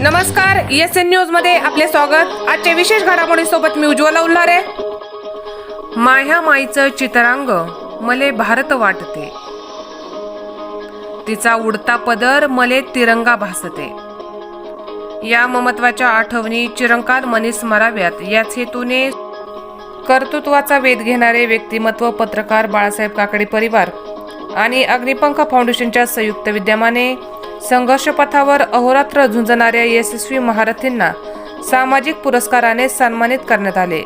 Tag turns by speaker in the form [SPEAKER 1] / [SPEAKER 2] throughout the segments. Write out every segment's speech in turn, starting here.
[SPEAKER 1] नमस्कार S N न्यूजमध्ये आपले स्वागत. आजच्या विशेष घडामोडी सोबत मी उज्ज्वला उल्हारे. माह्या माईचं चित्रांग मले भारत वाटते. तिचा उडता पदर मले तिरंगा भासते. या ममत्वाच्या आठवणी चिरंकाल मनी स्मराव्यात याच हेतूने कर्तृत्वाचा वेध घेणारे व्यक्तिमत्व पत्रकार बाळासाहेब काकडे परिवार आणि अग्निपंख फाउंडेशनच्या संयुक्त विद्यमाने संघर्षपथावर अहोरात्र झुंजणाऱ्या यशस्वी महारथींना सामाजिक पुरस्काराने सन्मानित करण्यात आले.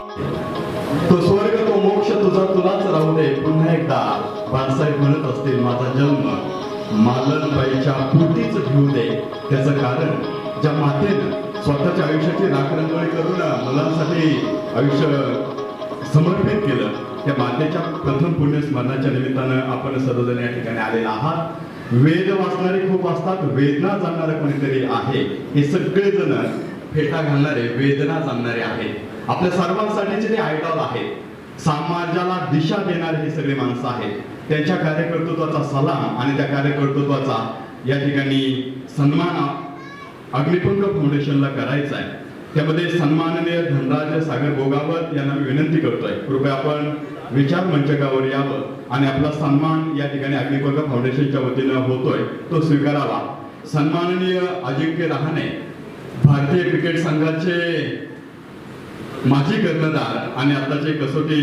[SPEAKER 2] तो स्वर्ग तो मोक्ष तुझा तुलाच राहू दे. पुन्हा एकदा बाळासाहेब म्हणत असतील माझा जन्म मालनबाईच्या पोटीच घेऊ दे. त्याचं कारण ज्या मातेनं स्वतःच्या आयुष्याची राखरंगोळी करून मुलांसाठी आयुष्य समर्पित केलं. त्या मातेच्या प्रथम पुण्यस्मरणाच्या निमित्तानं आपण सर्वजण या ठिकाणी आलेला आहात. वेद वाचणारे खूप असतात. वेदना जाणणारे कोणीतरी आहे. हे सगळेजण फेटा घालणारे वेदना जाणणारे आहेत. आपल्या सर्वांसाठीचे ते आयडॉल आहेत. समाजाला दिशा देणारे हे सगळे माणसं आहेत. त्यांच्या कार्यकर्तृत्वाचा सलाम आणि त्या कार्यकर्तृत्वाचा या ठिकाणी सन्मान अग्निपंख फाउंडेशनला करायचा आहे. त्यामध्ये सन्माननीय धनराज सागर गोगावत यांना मी विनंती करतोय. कृपया आपण विचार मंचकावर यावं आणि आपला सन्मान या ठिकाणी अग्निपर्ग फाउंडेशनच्या वतीनं होतोय तो स्वीकारावा. सन्माननीय अजिंक्य रहाणे भारतीय क्रिकेट संघाचे माजी कर्णधार आणि आताचे कसोटी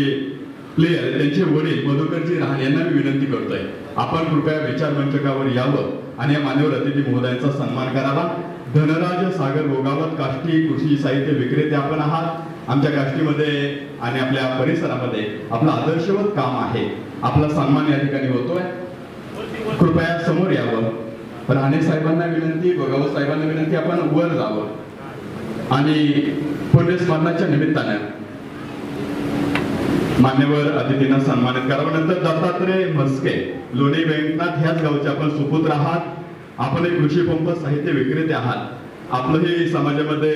[SPEAKER 2] प्लेयर त्यांचे वडील मधुकरजी रहाणे यांना मी विनंती करतोय. आपण कृपया विचार मंचकावर यावं आणि या मान्यवर अतिथी महोदयांचा सन्मान करावा. धनराज सागर गोगावत काष्टी कृषी साहित्य विक्रेते आपण आहात. आमच्या काष्टीमध्ये आणि आपल्या परिसरामध्ये आपलं आदर्शवत काम आहे. आपला सन्मान या ठिकाणी होतोय. कृपया समोर यावं. राणे साहेबांना विनंती गोगावत साहेबांना विनंती आपण वर जावं. आणि पुण्यस्मरणाच्या निमित्तानं मान्यवर अतिथींना सन्मानित करावं. नंतर दत्तात्रय म्हस्के लोणी व्यंकनाथ ह्याच गावचे आपण सुपुत्र आहात. आपण एक कृषीपंप साहित्य विक्रेते आहात. आपलंही समाजामध्ये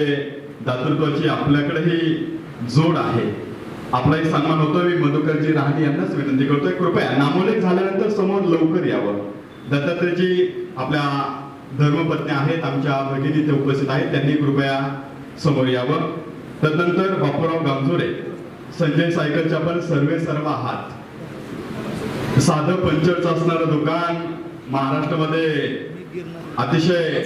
[SPEAKER 2] दातृत्वाची आपल्याकडेही जोड आहे. आपला एक सन्मान होतो मी मधुकरजी राहणी यांनाच विनंती करतोय. कृपया नामोलेख झाल्यानंतर समोर लवकर यावं. दत्तात्रयजी आपल्या धर्मपत्नी आहेत. आमच्या भगिनी ते उपस्थित आहेत. त्यांनी कृपया समोर यावं. तदनंतर बापूराव गांजोरे संजय सायकलच्या पण सर्वे सर्व आहात. साधं पंचरचं असणारं दुकान महाराष्ट्रामध्ये अतिशय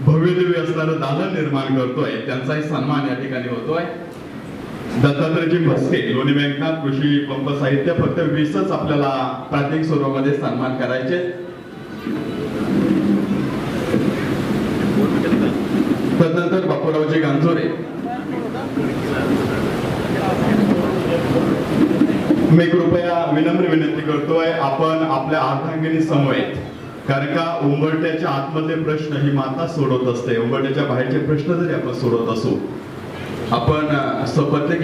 [SPEAKER 2] भव्य दिव्य असणारं दालन निर्माण करतोय. त्यांचाही सन्मान या ठिकाणी होतोय. दत्तात्रयजी भस्के लोणी बँकनाथ कृषी पंप साहित्य फक्त वीसच आपल्याला प्रातिक स्वरूपामध्ये सन्मान करायचे. तदनंतर बापूरावजी गांजोरे. मी कृपया विनम्र विनंती करतोय आपण आपल्या अर्धांगिनी समवेत. कारण का उंबरट्याच्या आतमधले प्रश्न ही माता सोडवत असते. उंबरट्याच्या बाहेरचे प्रश्न जरी आपण सोडवत असू आपण अ,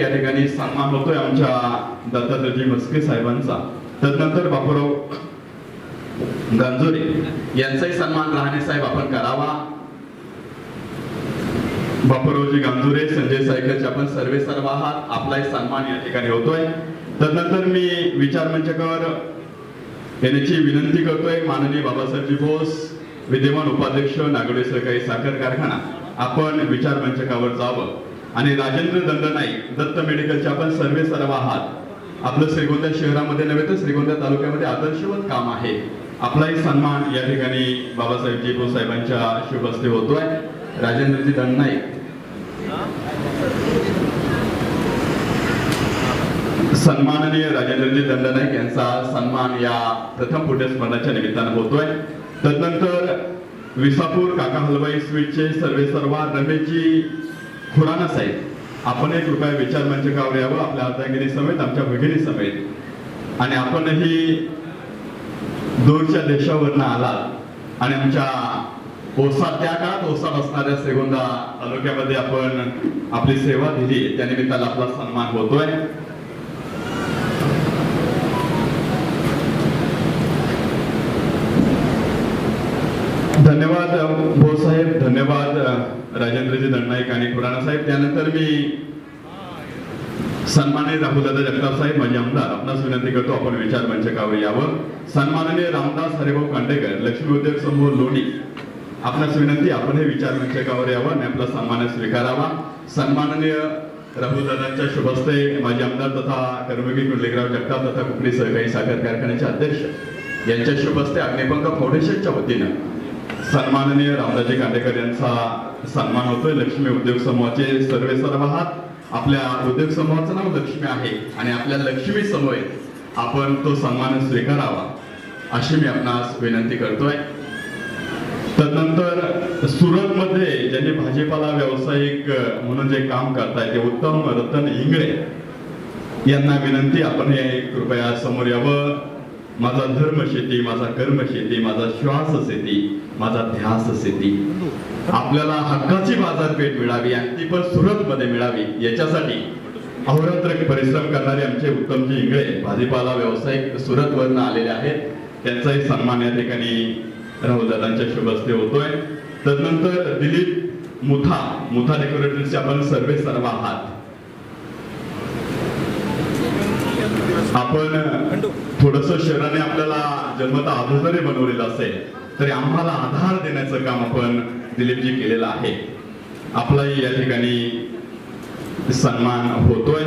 [SPEAKER 2] या ठिकाणी सन्मान होतोय आमच्या दत्तात्रयजी मस्के साहेबांचा. तदनंतर बापूराव गांजोरे यांचाही सन्मान राहणे साहेब आपण करावा. बापूरावजी गांजुरे संजय सायकलचे आपण सर्वे सर्व आहात. आपलाही सन्मान या ठिकाणी होतोय. तदनंतर मी विचार मंचकावर येण्याची विनंती करतोय माननीय बाबासाहेबजी बोस विद्यमान उपाध्यक्ष नागोडे सहकारी साखर कारखाना. आपण विचार मंचकावर जावं. आणि राजेंद्र दंड नाईक दत्त मेडिकलचे आपण सर्वे सर्व आहात आपलं श्रीगोंदा शहरामध्ये नव्हे तर श्रीगोंदा तालुक्यामध्ये आदर्शवत काम आहे. आपलाही सन्मान या ठिकाणी बाबासाहेबजी बोस साहेबांच्या शुभ होतोय. राजेंद्रजी दंडनाईक. सन्माननीय राजेंद्रजी दंडनाईक यांचा सन्मान या प्रथम पुण्य स्मरणाच्या निमित्तानं होतोय. तदनंतर विसापूर काका हलवाई स्वीटचे सर्वे सर्वा रमेशजी खुराना साहेब. आपण एक कृपया विचार मंचकावर यावं आपल्या अर्धांगिनी समेत आमच्या भगिनी समेत. आणि आपणही दूरच्या देशावरनं आलात. आणि आमच्या ओसाड त्या काळात ओसाड असणाऱ्या श्रीगोंदा तालुक्यामध्ये आपण आपली सेवा दिली. त्या निमित्ताला आपला सन्मान होतोय. धन्यवाद भाऊसाहेब धन्यवाद राजेंद्रजी दंडनाईक आणि खुराणा साहेब. त्यानंतर मी सन्माननीय राहुलदादा जगताप साहेब माझे आमदार. आपणास विनंती करतो आपण विचार मंचकावर यावं. सन्माननीय रामदास हरिभाऊ कांडेकर लक्ष्मी उद्योग समूह लोणी. आपणास विनंती आपण हे विचार मंचकावर यावं आणि आपला सन्मान स्वीकारावा. सन्माननीय राहुलदादांच्या शुभस्ते माजी आमदार तथा कर्मगी कुंडलिकराव जगताप तथा कुकडी सहकारी साखर कारखान्याचे अध्यक्ष यांच्या शुभस्ते अग्निपंख फाउंडेशनच्या वतीनं सन्माननीय रामदाजी कांडेकर यांचा सन्मान होतोय. लक्ष्मी उद्योग समूहाचे सर्वे सर्व आहात आपल्या उद्योग समूहाचं नाव लक्ष्मी आहे आणि आपल्या लक्ष्मी समवेत आपण तो सन्मान स्वीकारावा अशी मी आपणास विनंती करतोय. तदनंतर सुरत मध्ये ज्यांनी भाजीपाला व्यावसायिक म्हणून जे काम करताय ते उत्तम रतन इंगळे यांना विनंती. आपण हे कृपया समोर यावं. माझा धर्म शेती माझा कर्म शेती माझा श्वास शेती माझा ध्यास शेती. आपल्याला हक्काची बाजारपेठ मिळावी आणि ती पण सुरत मध्ये मिळावी याच्यासाठी अहोरात्र परिश्रम करणारे आमचे उत्तमजी इंगळे भाजीपाला व्यावसायिक सुरत वरनं आलेले आहेत. त्यांचाही सन्मान या ठिकाणी राहुल दादांच्या शुभ हस्ते होतोय. तदनंतर दिलीप मुथा मुथा डेकोरेटरचे आपण सर्वे सर्व आहात. आपण थोडस शहराने आपल्याला जन्मता अगोदरे बनवलेलं असेल तरी आम्हाला आधार देण्याचं काम आपण दिलीपजी केलेलं आहे. आपलाही या ठिकाणी सन्मान होतोय.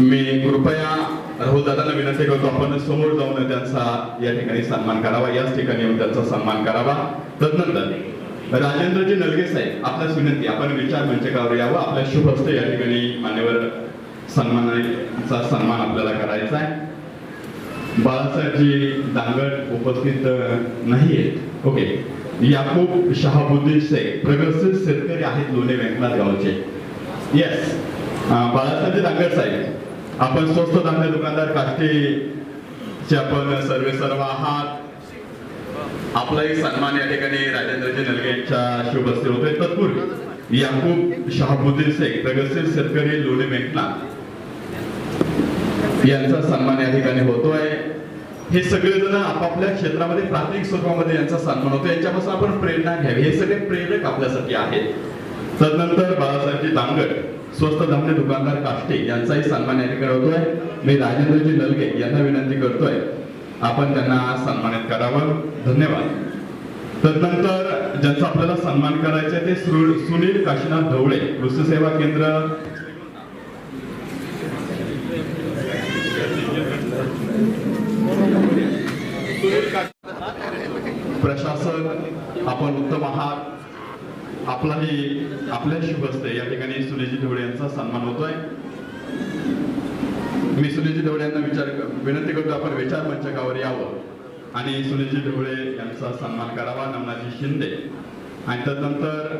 [SPEAKER 2] मी कृपया राहुल दादांना विनंती करतो आपण समोर जाऊन त्यांचा या ठिकाणी सन्मान करावा याच ठिकाणी येऊन त्यांचा सन्मान करावा. तदनंतर राजेंद्रजी नलगे साहेब आपल्यास विनंती आपण विचार मंचकावर यावं आपल्या शुभ हस्ते या ठिकाणी मान्यवर सन्मानाचा सन्मान आपल्याला करायचा आहे. बाळासाहेबजी दांगड उपस्थित नाही आहेत ओके. याकूब शहाबुद्दीन शेख प्रगतशील शेतकरी आहेत लोणे व्यंकनाथ गावचे. येस बाळासाहेबजी दांगड साहेब आपण स्वस्त धान्य दुकानदार काष्टीचे आपण सर्वे सर्व आहात. आपलाही सन्मान या ठिकाणी राजेंद्रजी नलगे यांच्या शुभ होते होतोय. तत्पूर्वी याकूब शहाबुद्दीन शेख प्रगतशील शेतकरी लोणे व्यंकनाथ यांचा सन्मान या ठिकाणी होतोय. हे सगळेजण आपापल्या क्षेत्रामध्ये प्राथमिक स्वरूपामध्ये यांचा सन्मान होतो यांच्यापासून आपण प्रेरणा घ्यावी. हे सगळे प्रेरक आपल्यासाठी आहेत. तदनंतर बाळासाहेबजी दांगड स्वस्त धान्य दुकानदार काष्टे यांचाही सन्मान या ठिकाणी होतोय. मी राजेंद्रजी नलगे यांना विनंती करतोय आपण त्यांना सन्मानित करावं. धन्यवाद. तदनंतर ज्यांचा आपल्याला सन्मान करायचा आहे ते सु- सुनील काशीनाथ ढवळे कृषी सेवा केंद्र प्रशासन आपण उत्तम आहात आपलाही आपल्या शुभ हस्ते या ठिकाणी सुनीलजी ढवळे यांचा सन्मान होतोय. मी सुनीलजी ढवळे यांना विचार विनंती करतो आपण विचार मंचकावर यावं. आणि सुनीलजी ढवळे यांचा सन्मान करावा नमनाजी शिंदे. आणि तदनंतर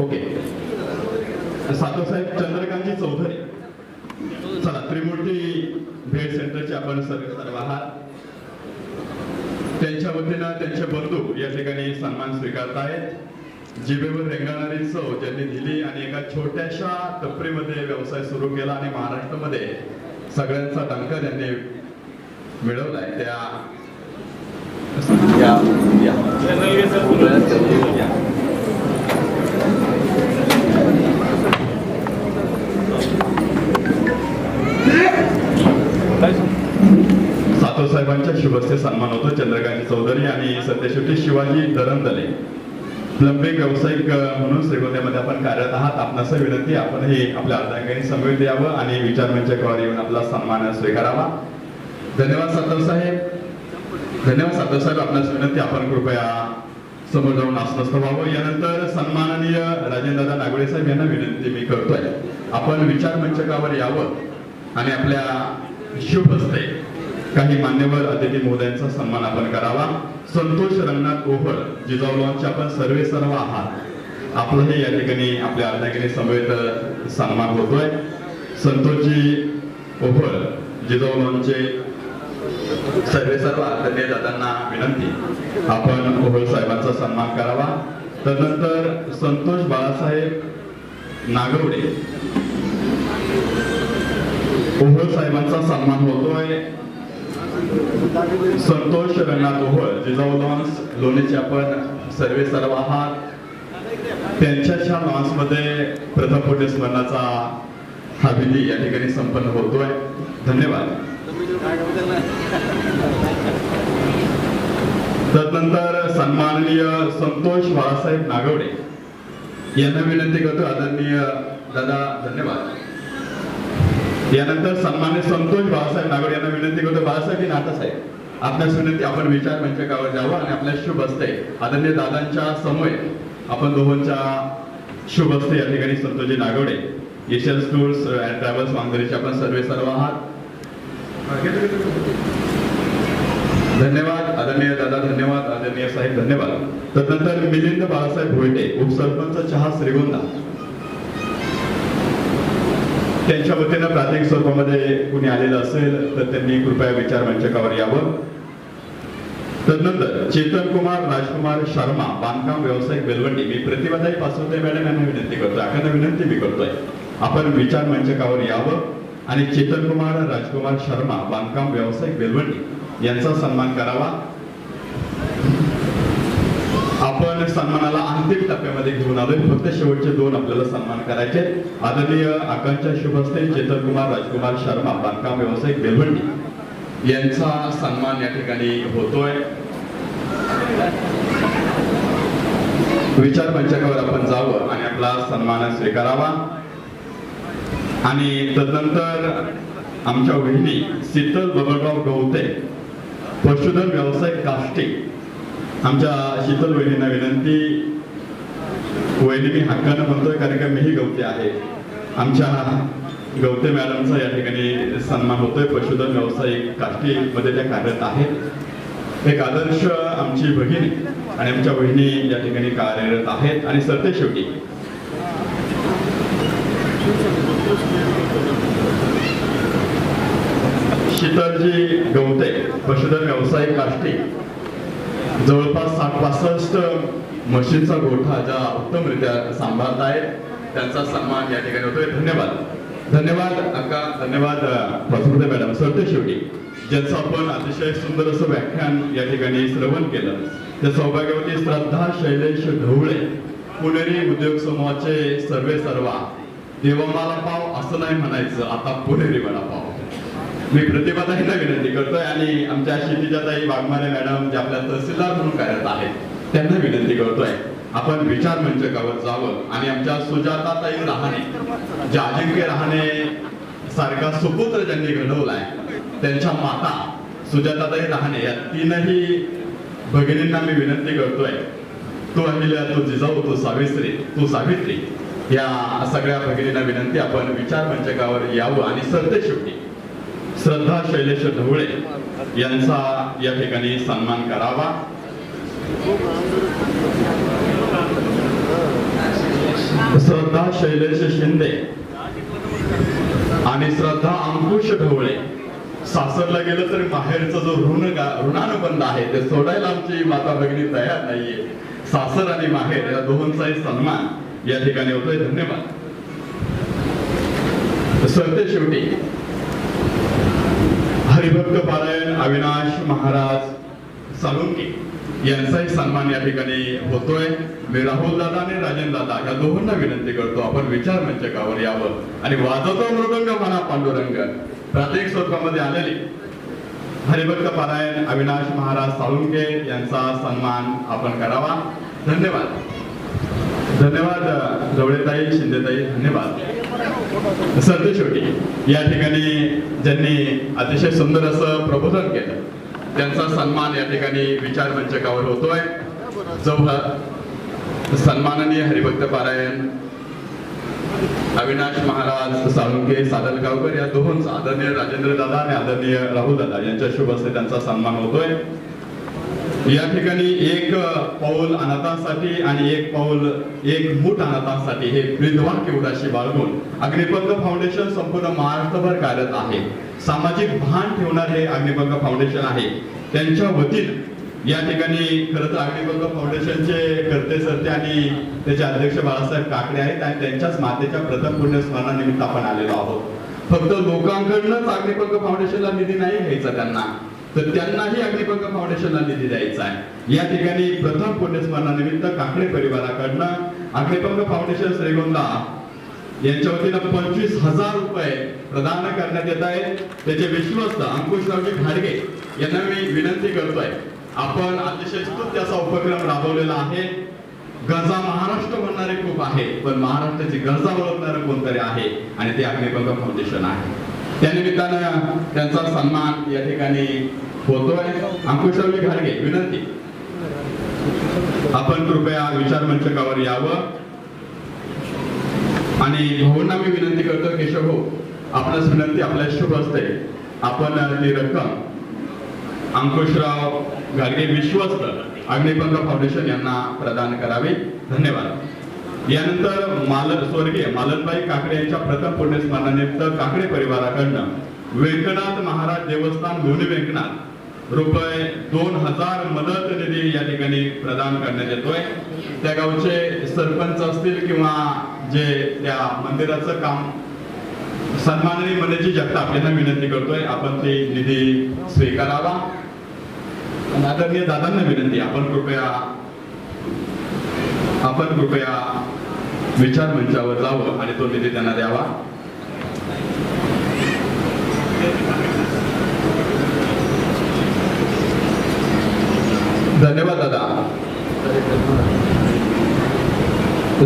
[SPEAKER 2] ओके. साधू साहेब चंद्रकांतजी चौधरी. चला त्रिमूर्ती भेट सेंटरचे आपण सर्व सर्व आहात. त्यांच्या वतीनं त्यांचे बंधू या ठिकाणी सन्मान स्वीकारतायत जिभेवर रेंगाळणारी चव ज्यांनी दिली आणि एका छोट्याशा टपरीमध्ये व्यवसाय सुरू केला आणि महाराष्ट्रामध्ये सगळ्यांचा डंका त्यांनी मिळवलाय. त्या साहेबांच्या शुभस्ते सन्मान होतो चंद्रकांत चौधरी आणि सत्यशेवटी शिवाजी दरंदले प्लंबिंग व्यावसायिक म्हणून श्रीगोंद्यामध्ये आपण कार्यरत आहात. आपणास विनंती आपण हे आपल्या अर्धांगाने समवेत यावं आणि विचारमंचकावर येऊन आपला सन्मान स्वीकारावा. धन्यवाद सातव साहेब. धन्यवाद सातव साहेब आपणास विनंती आपण कृपया समोर जाऊन आसनस्थ व्हावं. यानंतर सन्माननीय राजेंद्रदा नागोडे साहेब यांना विनंती मी करतोय. आपण विचार मंचकावर यावं आणि आपल्या शुभ असते काही मान्यवर अतिथी महोदयांचा सन्मान आपण करावा. संतोष रंगनाथ ओहळ जिजाऊ लॉनचे आपण सर्वे सर्व आहात. आपलंही या ठिकाणी आपल्या अर्ध्यागिरी समवेत सन्मान होतोय. संतोषजी ओहळ जिजाऊ लॉनचे सर्वे सर्व आदरणीय दादांना विनंती. आपण ओहळ साहेबांचा सन्मान करावा. तदनंतर संतोष बाळासाहेब नागवडे ओहळ साहेबांचा सन्मान होतोय. संतोष रंगनाथ ओहळ जिजाऊ लॉन्स लोणीचे आपण सर्वे सर्व आहात. त्यांच्याच्या लॉन्समध्ये प्रथम पुण्य स्मरणाचा हा विधी या ठिकाणी संपन्न होतोय. धन्यवाद. तदनंतर सन्माननीय संतोष बाळासाहेब नागवडे. यांना विनंती करतो आदरणीय दादा धन्यवाद. यानंतर सन्मान्य संतोष बाळासाहेब नागोड यांना विनंती करतो. बाळासाहेब नाटा साहेब आपल्यास विनंती आपण विचार मंचकावर जावं आणि आपल्या शुभ हस्ते आदरणीय दादांच्या समोर आपण दोघांच्या शुभ हस्ते या ठिकाणी Santoshji Nagawade Asian tours and travels वांगरीचे आपण सर्वे सर्व आहात. धन्यवाद. आदरणीय दादा धन्यवाद. आदरणीय साहेब धन्यवाद. तदनंतर मिलिंद बाळासाहेब भोयटे उपसरपंच चहा श्रीगोंदा. त्यांच्या वतीनं प्राथमिक स्वरूपामध्ये कुणी आलेलं असेल तर त्यांनी कृपया विचार मंचकावर यावं. तदनंतर चेतन कुमार राजकुमार शर्मा बांधकाम व्यावसायिक बेलवंडी मी प्रतिभाताई पासवते मॅडम यांना विनंती करतोय आकांना विनंती मी करतोय. आपण विचार मंचकावर यावं आणि चेतन कुमार राजकुमार शर्मा बांधकाम व्यावसायिक बेलवंडी यांचा सन्मान करावा. आपण सन्मानाला अंतिम टप्प्यामध्ये घेऊन आलोय. फक्त शेवटचे दोन आपल्याला सन्मान करायचे आदरणीय आकांक्षा शुभ असते चेतन कुमार राजकुमार शर्मा बांधकाम व्यावसायिक बेलवंडी यांचा सन्मान या ठिकाणी होतोय. विचार मंचकावर आपण जावं आणि आपला सन्मान स्वीकारावा. आणि तदनंतर आमच्या वहिनी शीतल बबनराव गवते पशुधन व्यवसाय काष्टी आमच्या शीतल वहिनींना विनंती वहिनी मी हक्कानं म्हणतोय कारण का मीही गवते आहे. आमच्या गवते मॅडमचा या ठिकाणी सन्मान होतोय. पशुधन व्यावसायिक काष्टी मध्ये त्या कार्यरत आहेत. एक आदर्श आमची भगिनी आणि आमच्या बहिणी या ठिकाणी कार्यरत आहेत. आणि सरते शेवटी. शीतलजी गवते पशुधन व्यावसायिक काष्टी जवळपास साठ पासष्ट मशीनचा गोठा ज्या उत्तमरित्या सांभाळत आहेत त्यांचा सन्मान या ठिकाणी होतोय. धन्यवाद. धन्यवाद अक्का. धन्यवाद प्रसुते मॅडम. सरते शेवटी. ज्यांचं आपण अतिशय सुंदर असं व्याख्यान या ठिकाणी श्रवण केलं त्या सौभाग्यवती श्रद्धा शैलेश ढवळे पुणेरी उद्योग समूहाचे सर्वे सर्वा देवामाला पाव असं नाही म्हणायचं. आता पुणेरी वडापाव मी प्रतिभाताईंना विनंती करतोय आणि आमच्या क्षितिजाताई वाघमारे मॅडम जे आपल्या तहसीलदार म्हणून कार्यरत आहेत त्यांना विनंती करतोय. आपण विचार मंचकावर जावं आणि आमच्या सुजाताताई रहाणे जे अजिंक्य रहाणे सारखा सुपुत्र ज्यांनी घडवलाय त्यांच्या माता सुजाताताई रहाणे या तीनही भगिनींना मी विनंती करतोय. तू अहिल्या तू जिजाऊ तू सावित्री तू सावित्री या सगळ्या भगिनींना विनंती आपण विचार मंचकावर यावं आणि सरते शेवटी श्रद्धा शैलेश ढवळे यांचा या ठिकाणी सन्मान करावा. श्रद्धा शैलेश शिंदे आणि श्रद्धा अंकुश ढवळे. सासरला गेलं तरी माहेरचं जो ऋण ऋणानुबंध आहे ते सोडायला आमची माता भगिनी तयार नाहीये. सासर आणि माहेर या दोहोंचाही सन्मान या ठिकाणी होतोय. धन्यवाद. सरते शेवटी हरिभक्त पारायण अविनाश महाराज सालुंके यांचाही सन्मान या ठिकाणी होतोय. मी राहुल दादा आणि राजेंद्र दादा या दोघांना विनंती करतो आपण विचार मंचकावर यावं. आणि वाजवतो मृदंग म्हणा पांडुरंग. प्राथमिक स्वरूपामध्ये आलेले हरिभक्त पारायण अविनाश महाराज साळुंके यांचा सन्मान आपण करावा. धन्यवाद. धन्यवाद जवळेताई शिंदेताई धन्यवाद. सरते शेवटी या ठिकाणी ज्यांनी अतिशय सुंदर असं प्रबोधन केलं त्यांचा सन्मान या ठिकाणी विचार मंचकावर होतोय. जवळ सन्माननीय हरिभक्त पारायण अविनाश महाराज साळुंके सादलगावकर या दोन आदरणीय राजेंद्र दादा आणि आदरणीय राहुल दादा यांच्या शुभ हस्ते त्यांचा सन्मान होतोय. या ठिकाणी एक पाऊल अनाथांसाठी आणि एक पाऊल एक मूठ अनाथांसाठी हे विद्वान केवढाशी बाळगून अग्निपंख फाउंडेशन संपूर्ण महाराष्ट्रभर कार्यरत आहे. सामाजिक भान ठेवणारे अग्निपंख फाउंडेशन आहे. त्यांच्या वतीनं या ठिकाणी खरं तर अग्निपंख फाउंडेशनचे कर्ते सरते आणि त्याचे अध्यक्ष बाळासाहेब काकडे आहेत आणि त्यांच्याच मातेच्या प्रथम पुण्यस्मरणानिमित्त आपण आलेलो आहोत. फक्त लोकांकडनंच अग्निपंख फाउंडेशनला निधी नाही घ्यायचा त्यांना. तर त्यांनाही अग्निपंख फाउंडेशनला निधी द्यायचा आहे. या ठिकाणी प्रथम पुण्यस्मरणानिमित्त काकडे परिवाराकडनं अग्निपंख फाउंडेशन श्रीगोंदा यांच्या वतीनं पंचवीस हजार रुपये प्रदान करण्यात येत आहेत त्याचे विश्वस्त अंकुशरावजी खाडगे यांना मी विनंती करतोय. आपण अतिशय स्तुत्य असा उपक्रम राबवलेला आहे. गरजा महाराष्ट्र म्हणणारे खूप आहे पण महाराष्ट्राची गरजा ओळखणारं कोणतरी आहे आणि ते अग्निपंख फाउंडेशन आहे. त्या निमित्तानं त्यांचा सन्मान या ठिकाणी होतोय अंकुशरावजी घाडगे विनंती. आपण कृपया विचार मंचकावर यावं. आणि भाऊंना मी विनंती करतो केशव भाऊ आपणास विनंती आपल्या शुभ असते आपण ती रक्कम अंकुशराव गाडगे विश्वस्त अग्निपंख फाउंडेशन यांना प्रदान करावी. धन्यवाद. यानंतर मालन स्वर्गीय मालनबाई काकडे यांच्या प्रथम पुण्यस्मरणानिमित्त काकडे परिवाराकडनं व्यंकनाथ महाराज देवस्थान लोणी व्यंकनाथ रुपये दोन हजार मदत निधी या ठिकाणी प्रदान करण्यात येतोय. त्या गावचे सरपंच असतील किंवा जे त्या मंदिराचं काम सन्माननीय मनाची जगताप यांना विनंती करतोय आपण ते निधी स्वीकारावा. आदरणीय दादांना विनंती आपण कृपया आपण कृपया विचार मंचावर जावं आणि तो निधी त्यांना द्यावा. धन्यवाद दादा.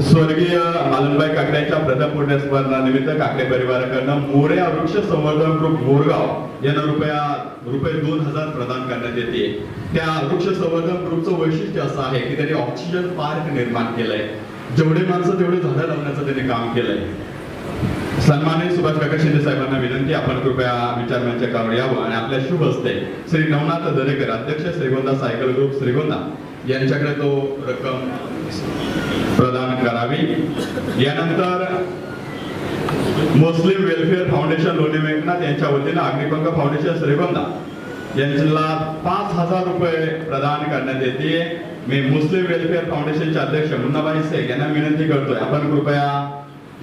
[SPEAKER 2] स्वर्गीय मालनबाई काकड्यांच्या प्रथम पुण्यस्मरणानिमित्त काकडे परिवाराकडनं मोर्या वृक्ष संवर्धन ग्रुप मोरगाव यांना रुपया रुपये दोन हजार प्रदान करण्यात येते. त्या वृक्ष संवर्धन ग्रुपचं वैशिष्ट्य असं आहे की त्यांनी ऑक्सिजन पार्क निर्माण केलंय. जेवढे माणसं तेवढे झाडं लावण्याचं त्यांनी काम केलंय. सन्मानित सुभाष काका शिंदे साहेबांना विनंती आपण कृपया विचार मंचावर यावं आणि आपल्या शुभ हस्ते श्री नवनाथ दरेकर अध्यक्ष श्रीगोंदा सायकल ग्रुप श्रीगोंदा यांच्याकडे तो रक्कम प्रदान करावी. यानंतर मुस्लिम वेलफेअर फाउंडेशन लोणी व्यंकनाथ यांच्या वतीनं अग्निपंख फाउंडेशन श्रीगोंदा यांना पाच हजार रुपये प्रदान करण्यात येते. मी मुस्लिम वेलफेअर फाउंडेशनचे अध्यक्ष मुन्नाबाई शेख यांना विनंती करतोय. आपण कृपया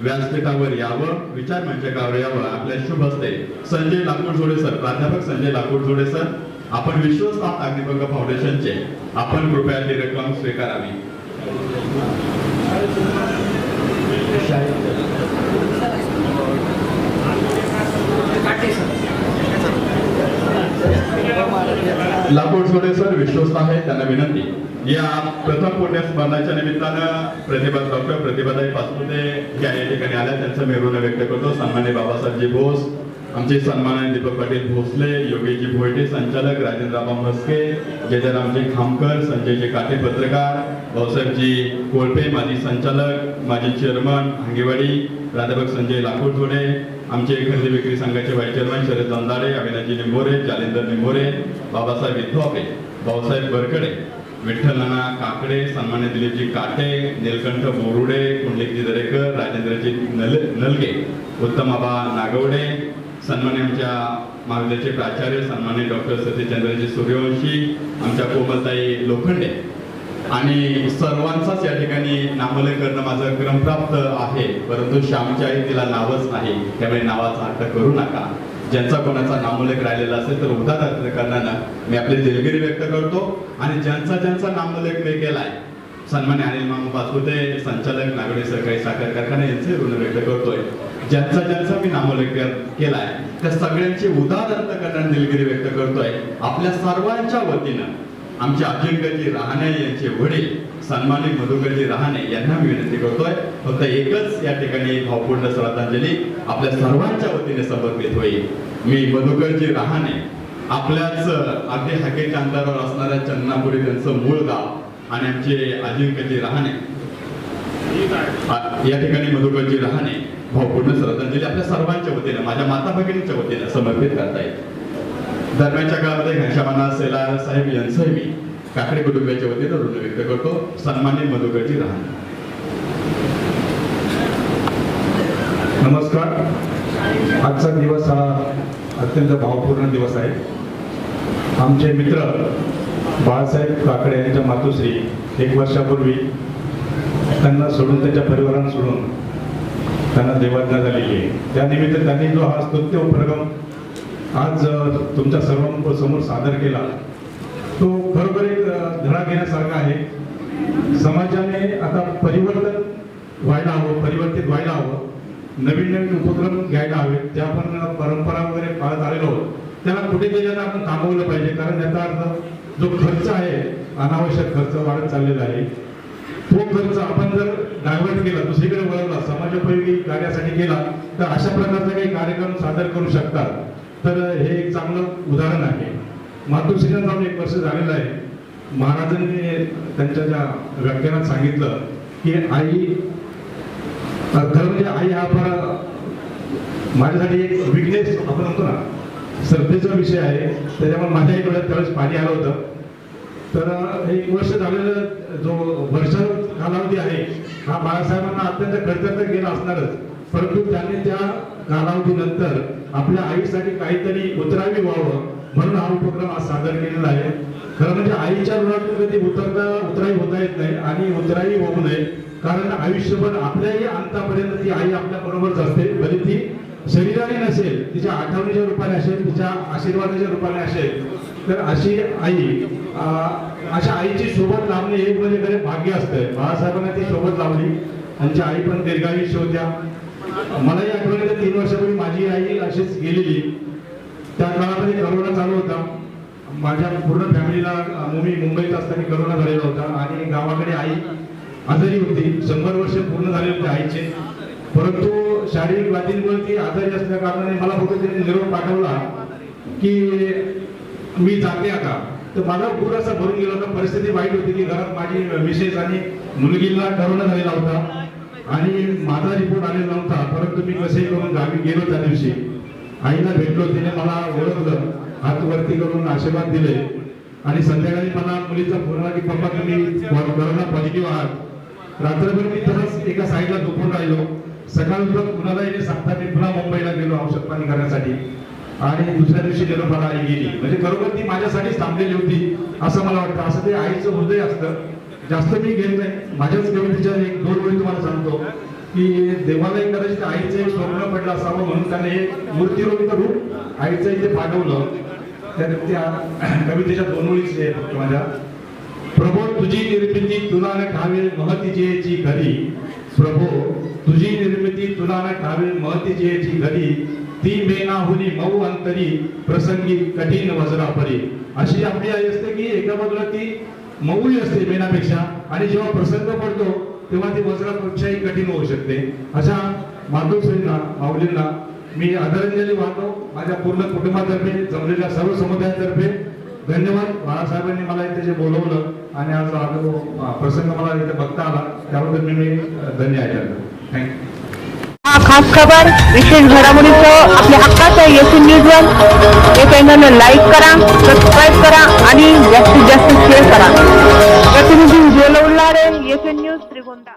[SPEAKER 2] व्यासपीठावर यावं विचार मंचकावर यावं. आपल्या शुभ असते संजय लाकूड जोडे सर प्राध्यापक संजय लाकूड जोडे सर आपण विश्वस्ताप अग्निभंग फाउंडेशनचे आपण कृपया ती रक्कम स्वीकारावी. लाकूड जोडे सर विश्वस्त आहे त्यांना विनंती. या प्रथम पुण्यस्मरणाच्या निमित्तानं प्रतिभा डॉक्टर प्रतिभाताई पासपुते या या ठिकाणी आल्या. त्यांचं मेरुण व्यक्त करतो. सन्मान्य बाबासाहेबजी बोस आमचे सन्मान्य दीपक पाटील भोसले योगीजी भोयटे संचालक राजेंद्रबा मस्के जयरामजी खामकर संजयजी काटे पत्रकार भाऊसाहेबजी कोळपे माजी संचालक माजी चेअरमन हांगेवाडी प्राध्यापक संजय लाकूडजोडे आमचे खरेदी विक्री संघाचे व्हाईस चेअरमन शरद दंदाडे अविनाजी निंबोरे जालिंदर निंबोरे बाबासाहेब विधवापे भाऊसाहेब बरकडे विठ्ठल नाना काकडे सन्मान्य दिलीपजी काटे निलकंठ बोरुडे कुंडलिकजी दरेकर राजेंद्रजी नल नलगे उत्तमाबा नागवडे सन्मान्य आमच्या महाविद्यालयाचे प्राचार्य सन्मान्य डॉक्टर सतीचंद्रजी सूर्यवंशी आमच्या कोमलताई लोखंडे. आणि सर्वांचाच या ठिकाणी नामोल्लेख करणं माझं क्रमप्राप्त आहे परंतु श्यामची आई तिला नावच नाही त्यामुळे नावाचा हट्ट करू नका. ज्यांचा कोणाचा नामोल्लेख राहिलेला असेल तर उदाहरण करण्यानं मी आपली दिलगिरी व्यक्त करतो. आणि ज्यांचा ज्यांचा नामोल्लेख मी आहे सन्मान्य अनिल मामा पाचपुते संचालक नागरी सहकारी साखर कारखाना यांचे ऋण व्यक्त करतोय. ज्यांचा ज्यांचा मी नामोल्लेख केलाय त्या सगळ्यांची उदाहरण करणार दिलगिरी व्यक्त करतोय. आपल्या सर्वांच्या वतीनं आमचे अजिंक्यजी रहाणे यांचे वडील सन्मानित मधुकरजी रहाणे यांना मी विनंती करतोय फक्त एकच या ठिकाणी भावपूर्ण श्रद्धांजली आपल्या सर्वांच्या वतीने समर्पित होईल. मी मधुकरजी रहाणे आपल्याच अगदी हाकेच्या अंतरावर असणाऱ्या चन्नापुरी त्यांचं मूळ गाव आणि आमचे अजिंक्यजी रहाणे. या ठिकाणी मधुकरजी रहाणे भावपूर्ण श्रद्धांजली आपल्या सर्वांच्या वतीने माझ्या माता भगिनीच्या वतीने समर्पित करता येईल. दरम्यानच्या काळामध्ये घनश्यामाना सेलार साहेब यांचंही मी काकडे कुटुंबियाच्या वतीनं ऋण व्यक्त करतो. सन्मान्य मधुकरजी राहणार.
[SPEAKER 3] नमस्कार. आजचा दिवस हा अत्यंत भावपूर्ण दिवस आहे. आमचे मित्र बाळासाहेब काकडे यांच्या मातोश्री एक वर्षापूर्वी त्यांना सोडून त्यांच्या परिवारांना सोडून त्यांना देवाज्ञा झालेली आहे. त्यानिमित्त त्यांनी जो हा स्तुत्य उपक्रम आज तुमच्या सर्वांसमोर सादर केला. तो खरोखर एक धडा घेण्यासारखा आहे. समाजाने आता परिवर्तन व्हायला हवं परिवर्तित व्हायला हवं. नवीन नवीन उपक्रम घ्यायला हवे त्या आपण परंपरा वगैरे पाळत आलेलो आहोत त्याला कुठेतरी आता आपण थांबवलं पाहिजे. कारण याचा अर्थ जो खर्च आहे अनावश्यक खर्च वाढत चाललेला आहे. तो खर्च आपण जर डायव्हर्ट केला दुसरीकडे वळवला समाजोपयोगी कार्यासाठी केला तर अशा प्रकारचा काही कार्यक्रम सादर करू शकतात. तर हे एक चांगलं उदाहरण आहे. मातृश्रीला जाऊन एक वर्ष झालेलं आहे. महाराजांनी त्यांच्या ज्या व्याख्यानात सांगितलं की आई खरं म्हणजे आई हा फार माझ्यासाठी एक विकनेस आपण म्हणतो ना श्रद्धेचा विषय आहे. त्याच्यामुळे माझ्या एक वेळेस त्यावेळेस पाणी आलं होतं. तर एक वर्ष झालेलं जो वर्ष कालावधी आहे हा बाळासाहेबांना अत्यंत खर्चात गेला असणारच. परंतु त्यांनी त्या कालावधीनंतर आपल्या आईसाठी काहीतरी उतरावी व्हावं म्हणून हा उपक्रम आज सादर केलेला आहे. खरं म्हणजे आईच्या ऋणातून कधी उतरता उतराई होता येत नाही आणि उतराई होऊ नये. कारण आयुष्यभर आपल्याही अंतापर्यंत ती आई आपल्या बरोबरच असते. भले ती शरीराने नसेल तिच्या आठवणीच्या रूपाने असेल तिच्या आशीर्वादाच्या रूपाने असेल तर अशी आई अशा आईची सोबत लावणे हे म्हणजे खरे भाग्य असतंय. बाळासाहेबांना ती सोबत लावली. त्यांची आई पण दीर्घायुष्य होत्या. मलाही आठवण येते तीन वर्षापूर्वी माझी आई अशीच गेलेली. त्या काळामध्ये करोना चालू होता. माझ्या पूर्ण फॅमिलीला मी मुंबईत असताना करोना झालेला होता. आणि गावाकडे आई आजारी होती. शंभर वर्ष पूर्ण झाले होते आईचे. परंतु शारीरिक व्याधींमुळे ती आजारी असल्या कारणाने मला फक्त त्यांनी निरोप पाठवला की मी जाते आता. तर माझा पूर असा भरून गेला होता. परिस्थिती वाईट होती की घरात माझी मिसेस आणि मुलगीला करोना झालेला होता. आणि माझा रिपोर्ट आलेला नव्हता. परंतु मी कसे करून गावी गेलो त्या दिवशी. आईला भेटलो तिने मला ओळखलं. हात वरती करून आशीर्वाद दिले. आणि संध्याकाळी मला मुलीचा फोन आला की पप्पा तुम्ही कोरोना पॉझिटिव्ह आहात. रात्रभर मी तसंच एका साईडला दुखून राहिलो. सकाळ उठून कुणालाही सांगता मी पुन्हा मुंबईला गेलो औषध पाणी करण्यासाठी. आणि दुसऱ्या दिवशी गेलो मला आई गेली. म्हणजे खरोखर ती माझ्यासाठीच थांबलेली होती असं मला वाटतं. असं ते आईचं हृदय असतं. जास्त मी घेत नाही. माझ्याच कवितेच्या एक दोन वेळी तुम्हाला सांगतो की देवाला कदाचित आईचं एक स्वप्न पडलं असावं म्हणून त्याने एक मूर्तिरोगित रूप आईचं इथे पाठवलं. त्या त्या कवितेच्या दोन वेळीच आहे फक्त माझ्या. प्रभो तुझी निर्मिती तुला न ठावे महतीची घरी प्रभो तुझी निर्मिती तुला न ठावे महतीची घरी ती मेनाहुनी मऊ अंतरी प्रसंगी कठीण वज्रा परी अशी आपली आई असते की एका बाजूला ती मऊही असते मेनापेक्षा आणि जेव्हा प्रसंग पडतो तेव्हा ती वज्रापेक्षाही कठीण होऊ शकते. अशा मातोश्रींना माऊलींना मी आदरांजली वाहतो. माझ्या पूर्ण कुटुंबातर्फे जमलेल्या सर्व समुदायातर्फे धन्यवाद. बाळासाहेबांनी मला इथे जे बोलवलं आणि आज हा प्रसंग मला इथे बघता आला त्याबद्दल मी मी धन्य आहे. थँक्यू.
[SPEAKER 4] खास खबर. विशेष घडामोडीचं आपल्या हक्काचं A C news one like करा सबस्क्राईब करा आणि जास्तीत जास्त शेअर करा. प्रतिनिधी उज्ज्वल उल्हारे एसी न्यूज त्रिगोंदा